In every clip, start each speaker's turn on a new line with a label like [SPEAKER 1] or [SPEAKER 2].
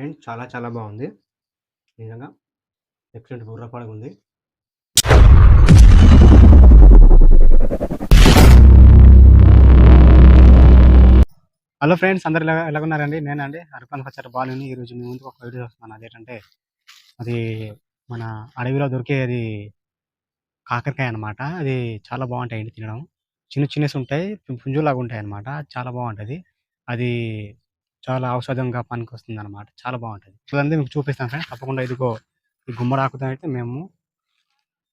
[SPEAKER 1] Friends చాలా చాలా బాగుంది. నిజంగా ఎక్సలెంట్ బుర్రపాడుగా ఉంది హలో ఫ్రెండ్స్ అందరు ఎలా ఎలా ఉన్నారండి నేనండి అరపన్ కచ్చర బాలుని ఈరోజు మీ ముందుకు ఒక వీడియో వస్తున్నాను. అదేంటంటే అది మన అడవిలో దొరికే అది కాకరకాయ అన్నమాట. అది చాలా బాగుంటాయండి తినడం. చిన్న చిన్నసి ఉంటాయి. పుంజులాగా ఉంటాయి అన్నమాట చాలా బాగుంటుంది. అది చాలా ఔషధంగా పనికి వస్తుంది అనమాట చాలా బాగుంటుంది. ఇదంతా మీకు చూపిస్తాం ఫ్రెండ్స్. తప్పకుండా ఇదిగో ఈ గుమ్మడాకుతో అయితే మేము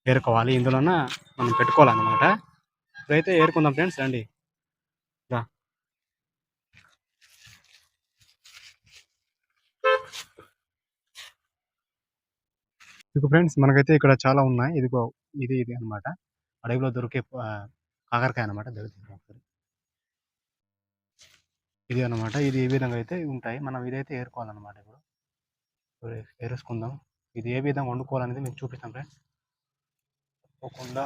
[SPEAKER 1] ఏరుకోవాలి. ఇందులోన మనం పెట్టుకోవాలన్నమాట. ఇప్పుడైతే ఏరుకుందాం ఫ్రెండ్స్ రండి. రా. ఇదిగో ఫ్రెండ్స్ మనకైతే ఇక్కడ చాలా ఉన్నాయి. ఇదిగో ఇది ఇది అన్నమాట. అడవిలో దొరికే కాకరకాయ అనమాట దొరుకుతుంది. ఇది అన్నమాట ఇది ఏ విధంగా అయితే ఉంటాయి మనం ఇదైతే ఏరుకోవాలన్నమాట ఇప్పుడు. ఇప్పుడు ఏరేసుకుందాం. ఇది ఏ విధంగా వండుకోవాలనేది మీకు చూపిస్తాం ఫ్రెండ్స్. తప్పకుండా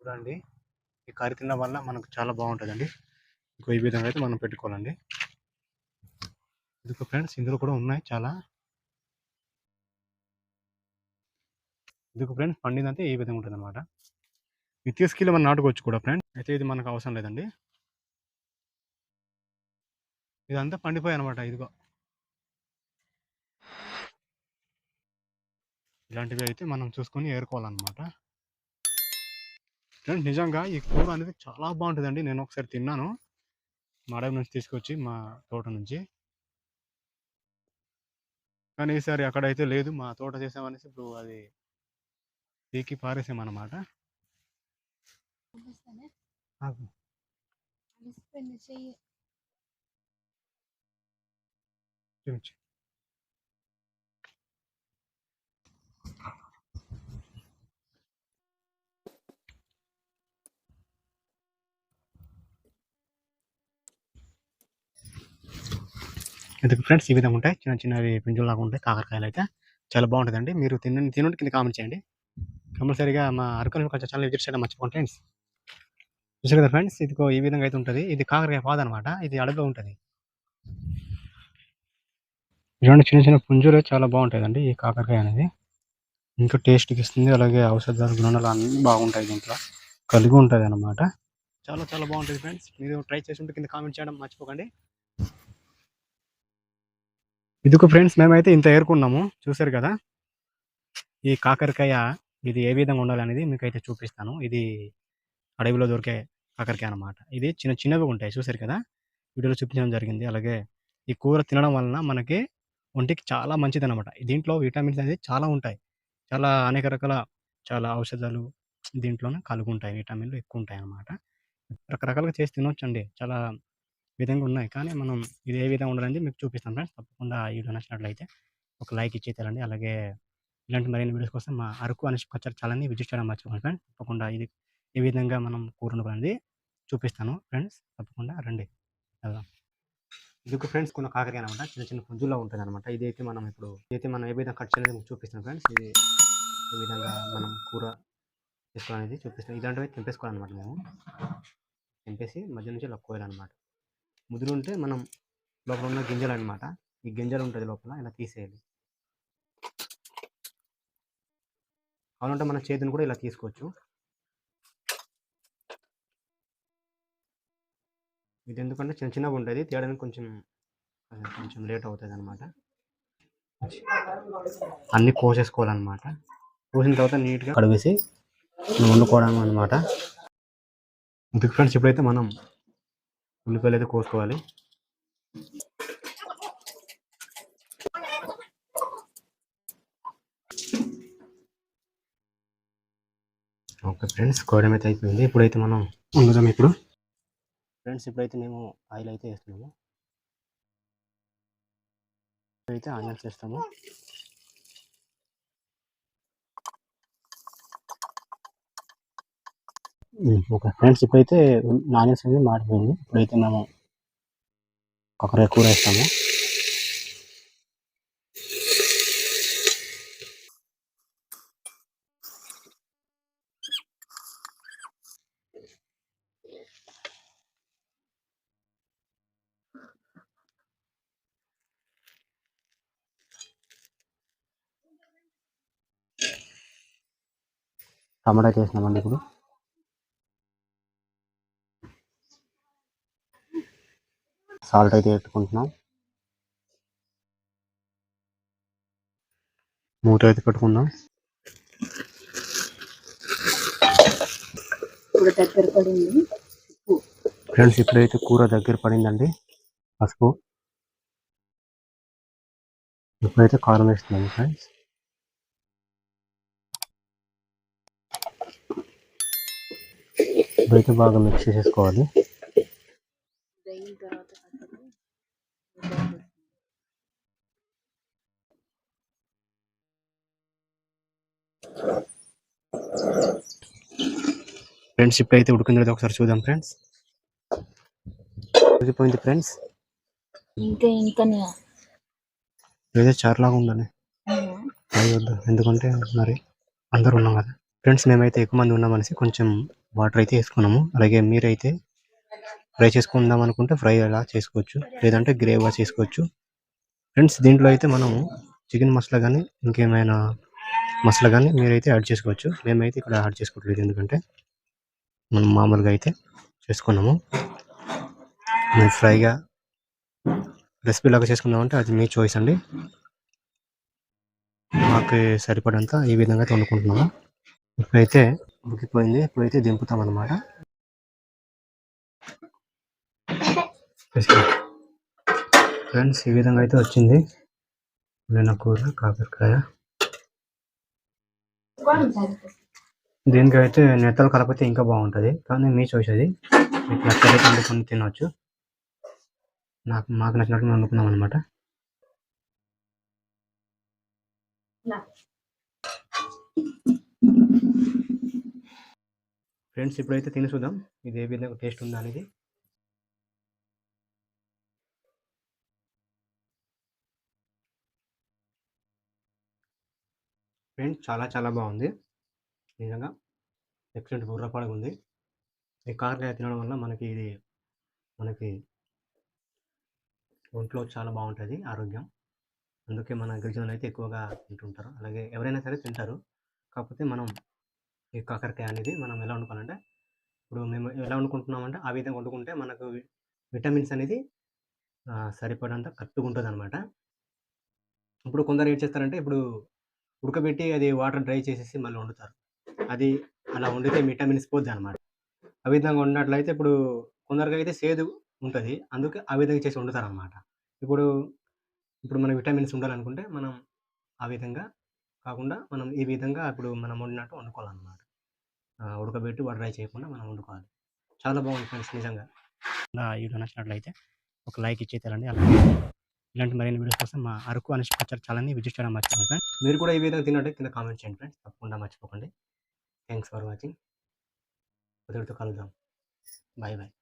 [SPEAKER 1] చూడండి. ఈ కర్రీ తినడం వల్ల మనకు చాలా బాగుంటుందండి. ఇంకో ఈ విధంగా అయితే మనం పెట్టుకోవాలండి. ఇదిగో ఫ్రెండ్స్ ఇందులో కూడా ఉన్నాయి చాలా. ఇదిగో ఫ్రెండ్స్ పండిందంటే ఈ విధంగా ఉంటుంది అనమాట ఇది తీసుకెళ్ళి మనం నాటుకోవచ్చు కూడా ఫ్రెండ్స్. అయితే ఇది మనకు అవసరం లేదండి. ఇదంతా పండిపోయాయి అనమాట ఇదిగో. ఇలాంటివి అయితే మనం చూసుకొని ఏరుకోవాలన్నమాట. ఫ్రెండ్స్ నిజంగా ఈ కూర అనేది చాలా బాగుంటుందండి. నేను ఒకసారి తిన్నాను. మా అడవి నుంచి తీసుకొచ్చి మా తోట నుంచి. కానీ ఈసారి అక్కడైతే లేదు. మా తోట చేసామనేసి ఇప్పుడు అది పీకి పారేసామన్నమాట.
[SPEAKER 2] చూపిస్తానే
[SPEAKER 1] ఆగు. ఎందుకు ఫ్రెండ్స్ ఈ విధంగా ఉంటాయి? చిన్న చిన్నవి పింజుల్లాగా ఉంటాయి. కాకరకాయలు అయితే చాలా బాగుంటుందండి. మీరు తిన తినండి కింద కామెంట్ చేయండి. కంపల్సరీగా మా అరకల్ కొంచెం ఛానల్ విజిట్ చేయడం మర్చిపోండి ఫ్రెండ్స్. చూసారు కదా ఫ్రెండ్స్? ఇదిగో ఈ విధంగా అయితే ఉంటుంది. ఇది కాకరకాయ పాదు అనమాట ఇది అడవిలో ఉంటుంది. ఇలాంటి చిన్న చిన్న పుంజులు చాలా బాగుంటాయండి ఈ కాకరకాయ అనేది. ఇంకా టేస్ట్కి ఇస్తుంది. అలాగే ఔషధాలు గుణాలు అన్నీ బాగుంటాయి దీంట్లో. కలిగి ఉంటుంది అనమాట చాలా చాలా బాగుంటుంది ఫ్రెండ్స్ మీరు ట్రై చేసి ఉంటే కింద కామెంట్ చేయడం మర్చిపోకండి. ఇదిగో ఫ్రెండ్స్ మేమైతే ఇంత ఏరుకున్నాము చూసారు కదా? ఈ కాకరకాయ ఇది ఏ విధంగా ఉండాలనేది మీకు అయితే చూపిస్తాను. ఇది అడవిలో దొరికే కాకరకాయ అన్నమాట. ఇది చిన్న చిన్నవి ఉంటాయి. చూసారు కదా? వీడియోలో చూపించడం జరిగింది. అలాగే ఈ కూర తినడం వలన మనకి ఒంటికి చాలా మంచిది అనమాట దీంట్లో విటమిన్స్ అనేది చాలా ఉంటాయి. చాలా అనేక రకాల చాలా ఔషధాలు దీంట్లోనే కలిగి ఉంటాయి విటమిన్లు ఎక్కువ ఉంటాయి అన్నమాట రకరకాలుగా చేసి తినొచ్చండి. చాలా విధంగా ఉన్నాయి. కానీ మనం ఇది ఏ విధంగా ఉండాలని మీకు చూపిస్తాం ఫ్రెండ్స్. తప్పకుండా ఈ వీడియో నచ్చినట్లయితే ఒక లైక్ ఇచ్చేతారండి అలాగే ఇలాంటి మరిన్ని వీడియోస్ కోసం మా అరకు అనేసి కచ్చర్ ఛానల్ని విజిట్ చేయడం మర్చిపోకండి ఫ్రెండ్స్. తప్పకుండా ఇది ఏ విధంగా మనం కూర అనేది చూపిస్తాను ఫ్రెండ్స్. తప్పకుండా రండి. వెళ్దాం. ఇది ఒక ఫ్రెండ్స్ కొన్ని కాకరకాయ అనమాట చిన్న చిన్న పుంజుల్లో ఉంటుంది అనమాట ఇదైతే మనం ఇప్పుడు ఇదైతే మనం ఏ విధంగా కట్ చేయాలని మీకు చూపిస్తాం ఫ్రెండ్స్ ఇది ఈ విధంగా మనం కూర చేసుకోవాలనేది చూపిస్తాం ఇలాంటివి తెంపేసుకోవాలన్నమాట మేము. తెంపేసి మధ్య నుంచి ఇలా కోయాలన్నమాట. ముదురు ఉంటే మనం లోపల ఉన్న గింజలు అనమాట ఈ గింజలు ఉంటుంది లోపల ఇలా తీసేయాలి. కావాలంటే మన చేతిని కూడా ఇలా తీసుకోవచ్చు. ఇది ఎందుకంటే చిన్న చిన్నగా ఉంటుంది తీయడానికి కొంచెం కొంచెం లేట్ అవుతుంది అనమాట అన్నీ కోసేసుకోవాలన్నమాట. కోసిన తర్వాత నీట్గా కడిగేసి వండుకోవడం అనమాట ఇందుకు ఫ్రెండ్స్ ఇప్పుడైతే మనం ఉల్లిపాయలు అయితే కోసుకోవాలి. ఓకే ఫ్రెండ్స్ కోయడం అయితే అయిపోయింది. ఇప్పుడైతే మనం వండుదాం ఇప్పుడు. ఫ్రెండ్స్ ఇప్పుడైతే మేము ఆయిల్ అయితే వేస్తున్నాము. అయితే ఆనియన్స్ వేస్తాము. ఓకే. ఫ్రెండ్స్ ఇప్పుడైతే ఆనియన్స్ అనేది మాడిపోయింది. ఇప్పుడైతే మేము కాకరకాయ కూర వేస్తాము. టమాటా అయితే వేసినామండి ఇప్పుడు. సాల్ట్ అయితే పెట్టుకుంటున్నాం. మూత అయితే పెట్టుకుందాం.
[SPEAKER 2] ఇప్పుడు దగ్గర పడింది.
[SPEAKER 1] ఫ్రెండ్స్ ఇప్పుడైతే కూర దగ్గర పడిందండి. పసుపు. ఇప్పుడైతే కారం వేస్తున్నాను ఫ్రెండ్స్. ఇప్పుడైతే బాగా మిక్స్ చేసేసుకోవాలి. ఫ్రెండ్స్ ఇప్పుడైతే తర్వాత ఒకసారి చూద్దాం ఫ్రెండ్స్. ఉడికిపోయింది ఫ్రెండ్స్.
[SPEAKER 2] ఇంకా ఇంకా
[SPEAKER 1] ఏదో చారులాగా ఉందని. ఎందుకంటే మరి అందరు ఉన్నాం కదా. ఫ్రెండ్స్ మేమైతే ఎక్కువ మంది ఉన్నామనేసి కొంచెం వాటర్ అయితే వేసుకున్నాము. అలాగే మీరైతే ఫ్రై చేసుకుందాం అనుకుంటే ఫ్రై అలా చేసుకోవచ్చు. లేదంటే గ్రేవీగా చేసుకోవచ్చు. ఫ్రెండ్స్ దీంట్లో అయితే మనం చికెన్ మసాలా కానీ ఇంకేమైనా మసాలా కానీ మీరైతే యాడ్ చేసుకోవచ్చు. మేమైతే ఇక్కడ యాడ్ చేసుకోవట్లేదు. ఎందుకంటే మనం మామూలుగా అయితే చేసుకున్నాము. మీరు ఫ్రైగా రెసిపీ లాగా చేసుకుందామంటే అది మీ చాయిస్ అండి. మాకు సరిపడంత ఈ విధంగా అయితే వండుకుంటున్నాము. ఇప్పుడైతే ఉడికిపోయింది ఇప్పుడైతే దింపుతాం అనమాట ఫ్రెండ్స్ ఈ విధంగా అయితే వచ్చింది. నేను కూర కాకరకాయ. దీనికైతే నెత్తలు కలిపితే ఇంకా బాగుంటుంది. కానీ మీ చాయిస్ అది. మీకు నచ్చలేదు వండుకొని తినవచ్చు నాకు మాకు నచ్చినట్టు మేము వండుకున్నాం అనమాట ఫ్రెండ్స్ ఇప్పుడైతే తిని చూద్దాం. ఇది ఏ విధంగా టేస్ట్ ఉందా అనేది. ఫ్రెండ్స్ చాలా చాలా బాగుంది. నిజంగా ఎక్సలెంట్ బుర్రపాడుగా ఉంది. ఈ కాకరకాయ తినడం వల్ల మనకి ఇది మనకి ఒంట్లో చాలా బాగుంటుంది ఆరోగ్యం. అందుకే మన గిరిజనులు అయితే ఎక్కువగా తింటుంటారు. అలాగే ఎవరైనా సరే తింటారు. కాకపోతే మనం ఈ కాకరకాయ అనేది మనం ఎలా వండుకోవాలంటే ఇప్పుడు మేము ఎలా వండుకుంటున్నామంటే ఆ విధంగా వండుకుంటే మనకు విటమిన్స్ అనేది సరిపడంత కట్టుకుంటుంది ఉంటుంది అనమాట ఇప్పుడు కొందరు ఏం చేస్తారంటే ఇప్పుడు ఉడకబెట్టి అది వాటర్ డ్రై చేసేసి మళ్ళీ వండుతారు. అది అలా వండితే విటమిన్స్ పోద్ది అనమాట ఆ విధంగా వండినట్లయితే ఇప్పుడు కొందరికి అయితే సేదు ఉంటుంది. అందుకే ఆ విధంగా చేసి వండుతారు అనమాట ఇప్పుడు ఇప్పుడు మన విటమిన్స్ ఉండాలనుకుంటే మనం ఆ విధంగా కాకుండా మనం ఈ విధంగా ఇప్పుడు మనం వండినట్టు వండుకోవాలన్నమాట. ఉడకబెట్టి వాటర్ డ్రై చేయకుండా మనం వండుకోవాలి. చాలా బాగుంది ఫ్రెండ్స్ నిజంగా. ఈ వీడియో నచ్చినట్లయితే ఒక లైక్ ఇచ్చేతారండి అలాగే ఇలాంటి మరిన్ని వీడియోస్ కోసం మా అరకు అనే పచ్చడి ఛానల్ని విజిట్ చేయడం మర్చిపోకండి ఫ్రెండ్స్. మీరు కూడా ఈ విధంగా తిన్నట్టు కింద కామెంట్ చేయండి ఫ్రెండ్స్. తప్పకుండా మర్చిపోకండి. Thanks for watching. కుదిరితో కలుద్దాం. Bye bye.